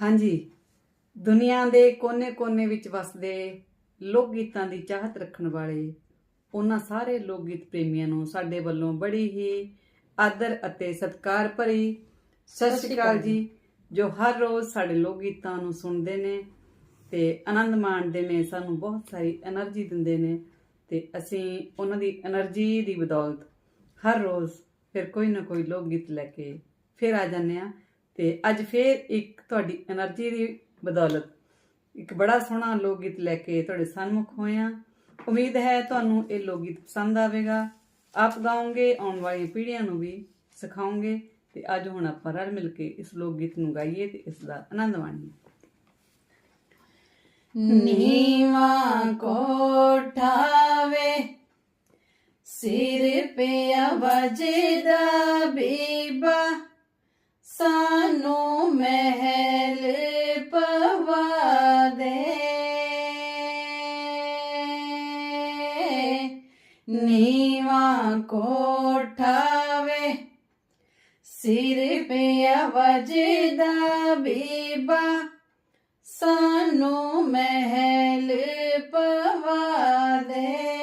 ਹਾਂਜੀ। ਦੁਨੀਆ ਦੇ ਕੋਨੇ-ਕੋਨੇ ਵਿੱਚ ਵਸਦੇ ਲੋਕ ਗੀਤਾਂ ਦੀ ਚਾਹਤ ਰੱਖਣ ਵਾਲੇ ਉਹਨਾਂ ਸਾਰੇ ਲੋਕ ਗੀਤ ਪ੍ਰੇਮੀਆਂ ਨੂੰ ਸਾਡੇ ਵੱਲੋਂ ਬੜੀ ਹੀ ਆਦਰ ਅਤੇ ਸਤਿਕਾਰ ਭਰੀ ਸਤਿ ਸ਼੍ਰੀ ਅਕਾਲ ਜੀ, ਜੋ ਹਰ ਰੋਜ਼ ਸਾਡੇ ਲੋਕ ਗੀਤਾਂ ਨੂੰ ਸੁਣਦੇ ਨੇ ਤੇ ਆਨੰਦ ਮਾਣਦੇ ਨੇ, ਸਾਨੂੰ ਬਹੁਤ ਸਾਰੀ એનર્ਜੀ ਦਿੰਦੇ ਨੇ ਤੇ ਅਸੀਂ ਉਹਨਾਂ ਦੀ એનર્ਜੀ ਦੀ ਬਦੌਲਤ ਹਰ ਰੋਜ਼ ਫਿਰ ਕੋਈ ਨਾ ਕੋਈ ਲੋਕ ਗੀਤ ਲੈ ਕੇ ਫਿਰ ਆ ਜਾਂਦੇ ਆ ਤੇ ਅੱਜ ਫੇਰ ਇੱਕ ਤੁਹਾਡੀ એનર્ਜੀ ਦੀ ਬਦੌਲਤ, ਇੱਕ ਬੜਾ ਸੋਹਣਾ ਲੋਕ ਗੀਤ ਲੈ ਕੇ ਤੁਹਾਡੇ ਸਾਹਮਣੇ ਹੋਇਆ ਉਮੀਦ ਹੈ ਤੁਹਾਨੂੰ ਇਹ ਲੋਕ ਗੀਤ ਪਸੰਦ ਆਵੇਗਾ। ਆਪ ਗਾਉਂਗੇ ਆਉਣ ਵਾਲੀ ਪੀੜ੍ਹੀਆਂ ਨੂੰ ਵੀ ਸਿਖਾਉਂਗੇ ਤੇ ਅੱਜ ਹੁਣ ਆਪਾਂ ਰਲ ਮਿਲ ਕੇ ਇਸ ਲੋਕ ਗੀਤ ਨੂੰ ਗਾਈਏ ਤੇ ਇਸ ਦਾ ਆਨੰਦ ਮਾਣੀਏ। ਨੀਵਾ ਕੋਠਾਵੇ ਸਿਰ ਪੇ ਅਵਜਦਾ ਬੀਬਾ ਸਾਨੂੰ ਮਹਿਲ ਪਵਾ ਦੇ। ਨੀਵਾ ਕੋਠਾਵੇ ਸਿਰ ਤੇ ਵਜਦਾ ਬੀਬਾ। ਸਾਨੂੰ ਮਹਿਲ ਪਵਾ ਦੇ।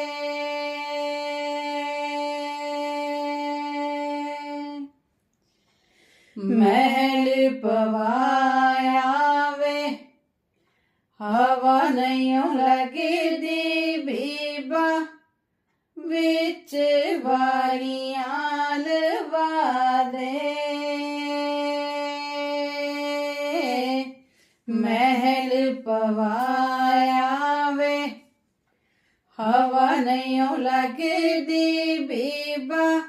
ਲੱਗਦੀ ਬੀਬਾ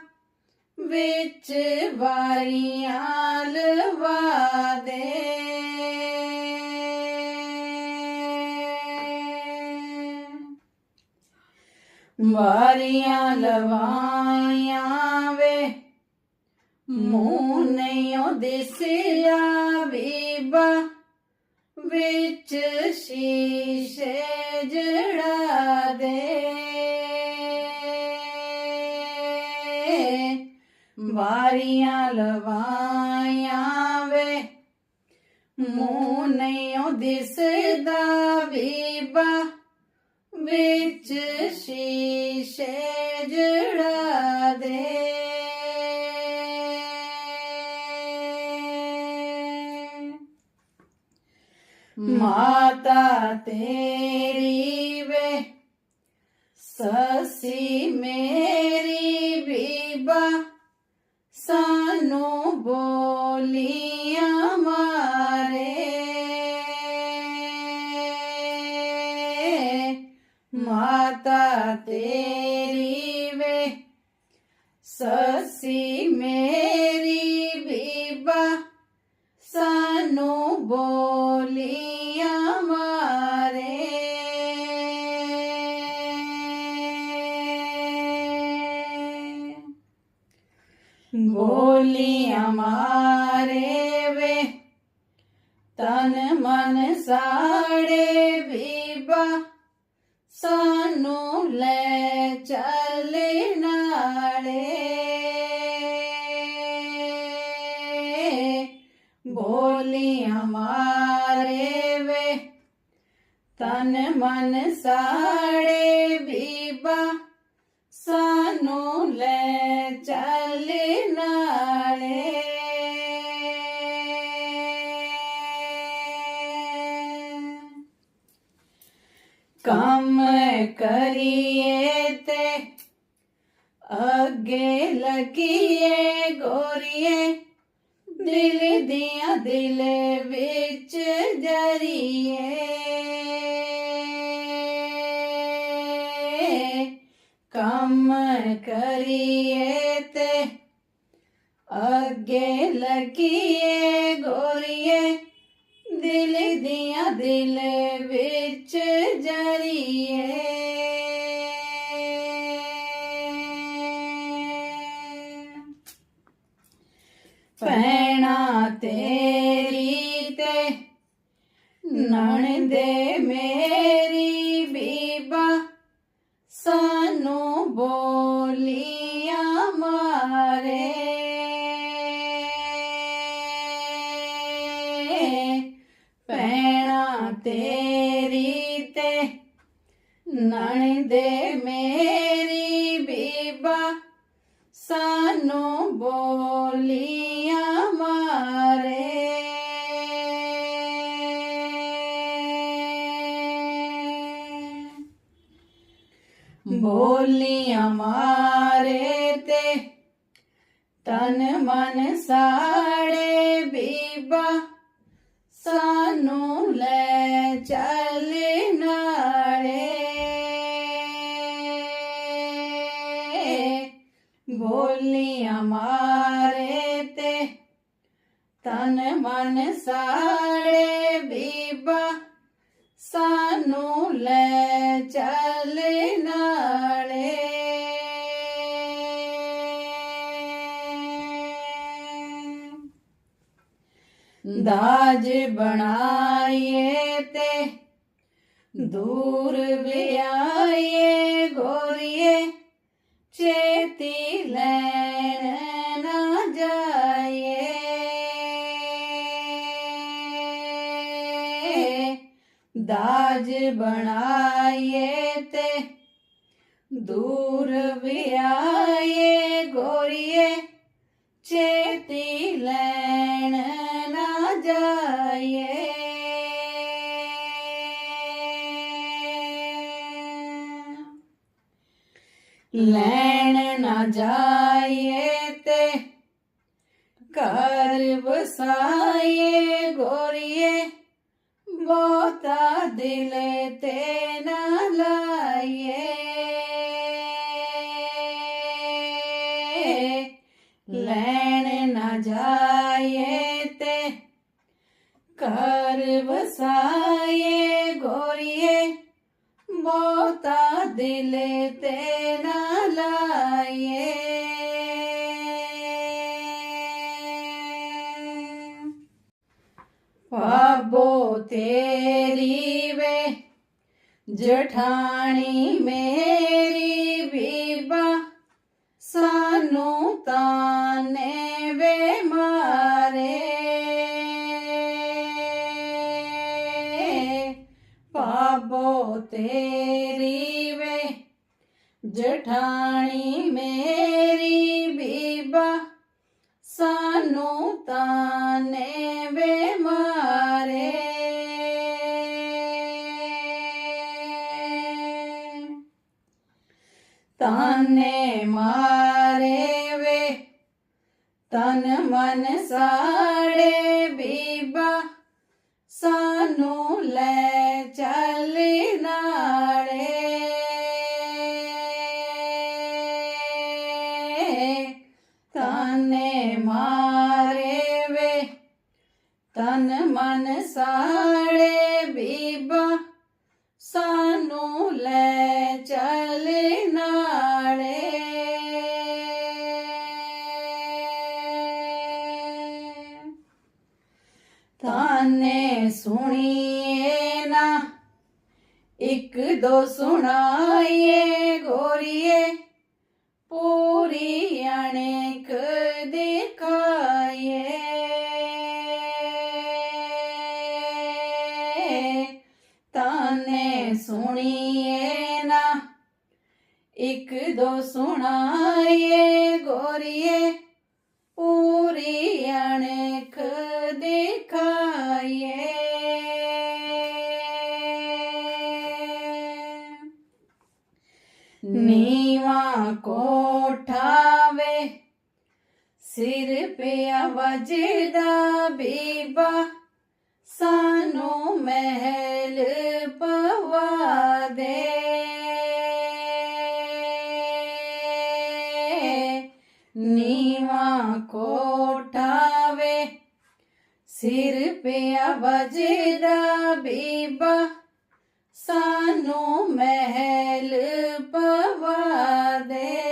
ਵਿੱਚ ਵਾਰੀਆਂ ਲਵਾ ਦੇ। ਵਾਰੀਆਂ ਲਵਾਈਆਂ ਵੇ, ਮੂੰਹ ਨਹੀਂ ਉਹ ਦਿਸਿਆ ਬੀਬਾ ਵਿੱਚ ਸ਼ੀਸ਼ੇ ਜੜਾ ਦੇ। ਵਾਰੀਆਂ ਲਵਾਈਆਂ ਵੇ ਮੂੰਹ ਨਹੀਂ ਉਹ ਦਿਸਦਾ ਬੀਬਾ ਵਿੱਚ ਸ਼ੀਸ਼ੇ ਜੜਾ ਦੇ। ਮਾਤਾ ਤੇਰੀ ਵੇ, ਸਸੀ ਸਾਨੂੰ ਬੋਲੀਆਂ ਮਾਰੇ ਬੋਲੀਆਂ ਮਾਰੇ ਵੇ। ਤਨ ਮਨ ਸਾੜੇ ਬੀਬਾ, ਸਾਨੂੰ ਲੈ ਚੱਲ ਨਾਲੇ। ਬੋਲੀਆਂ ਮਾਰੇ ਵੇ। ਤਨ ਮਨ ਸਾੜੇ ਬੀਬਾ ਕੰਮ ਕਰੀਏ ਤੇ ਅੱਗੇ ਲੱਗੀਏ ਗੋਰੀਏ। ਦਿਲ ਦੀਆਂ ਦਿਲ ਵਿੱਚ ਜਰੀਏ। ਵਿੱਚ ਜਰੀਏ। ਪੈਣਾ ਤੇਰੀ ਤੇ ਨਣਦੇ ਮੇਰੀ ਬੀਬਾ ਸਾਨੂੰ ਬੋ ਸਾਨੂੰ ਬੋਲੀਆਂ ਮਾਰੇ। ਬੋਲੀਆਂ ਮਾਰੇ ਤੇ ਤਨ ਮਨ ਸਾੜੇ ਬੀਬਾ ਸਾਨੂੰ ਲੈ ਚੱਲ। ਬੋਲੀਆਂ ਮਾਰੇ ਤੇ ਤਨ ਮਨ ਸਾੜੇ ਬੀਬਾ ਸਾਨੂੰ ਲੈ ਚੱਲ ਨਾਲੇ ਦਾਜ ਬਣਾਈਏ ਤੇ ਦੂਰ ਵਿਆਹ ਘਰ ਵਸਾਈਏ, ਗੋਰੀਏ, ਬਹੁਤਾ ਦਿਲ ਤੇ ਨਾ ਲਾਈਏ। ਲੈਣ ਨਾ ਜਾਈਏ ਤੇ ਘਰ ਵਸਾਈਏ, ਗੋਰੀਏ, ਬਹੁਤਾ ਦਿਲ ਤੇ ਨਾ ਪਾਬੋ ਤੇਰੀ ਵੇ, ਜਠਾਣੀ ਮੇਰੀ ਬੀਬਾ, ਸਾਨੂੰ ਤਾਨੇ ਵੇ ਮਾਰੇ। ਪਾਬੋ ਤੇਰੀ ਵੇ, ਜਠਾਣੀ ਮੇਰੀ ਬੀਬਾ, ਸਾਨੂੰ ਤਾਨੇ ਵੇ ਮਾਰੇ। ਤਾਨੇ ਮਾਰੇ ਵੇ ਤਨ ਮਨ ਸਾੜੇ ਬੀਬਾ ਸਾਨੂੰ ਲੈ ਚੱਲ ਨਾਲੇ। ਤਨ ਮਨ ਸਾੜੇ ਬੀਬਾ, ਸਾਨੂੰ ਲੈ ਚੱਲ ਨਾਲੇ ਤਾਨੇ ਸੁਣੀਏ ਨਾ, ਇੱਕ ਦੋ ਸੁਣਾਈਏ ਗੋਰੀਏ, ਪੂਰੀ ਅਣਖ ਦਿਖਾਈਏ। ਸੁਣੀਏ ਨਾ। ਇੱਕ ਦੋ ਸੁਣਾਈਏ, ਗੋਰੀਏ। ਪੂਰੀ ਅਣਖ ਦਿਖਾਈਏ। ਨੀਵਾ ਕੋਠਾ ਵੇ, ਸਿਰ ਪਿਆ ਵਜਦਾ ਬੀਬਾ। ਸਾਨੂੰ ਮਹਿਲ ਪਵਾ ਦੇ। ਨੀਵਾ ਕੋਟਾਵੇ ਸਿਰ ਪਿਆ ਵਜਦਾ ਬੀਬਾ ਸਾਨੂੰ ਮਹਿਲ ਪਵਾ ਦੇ।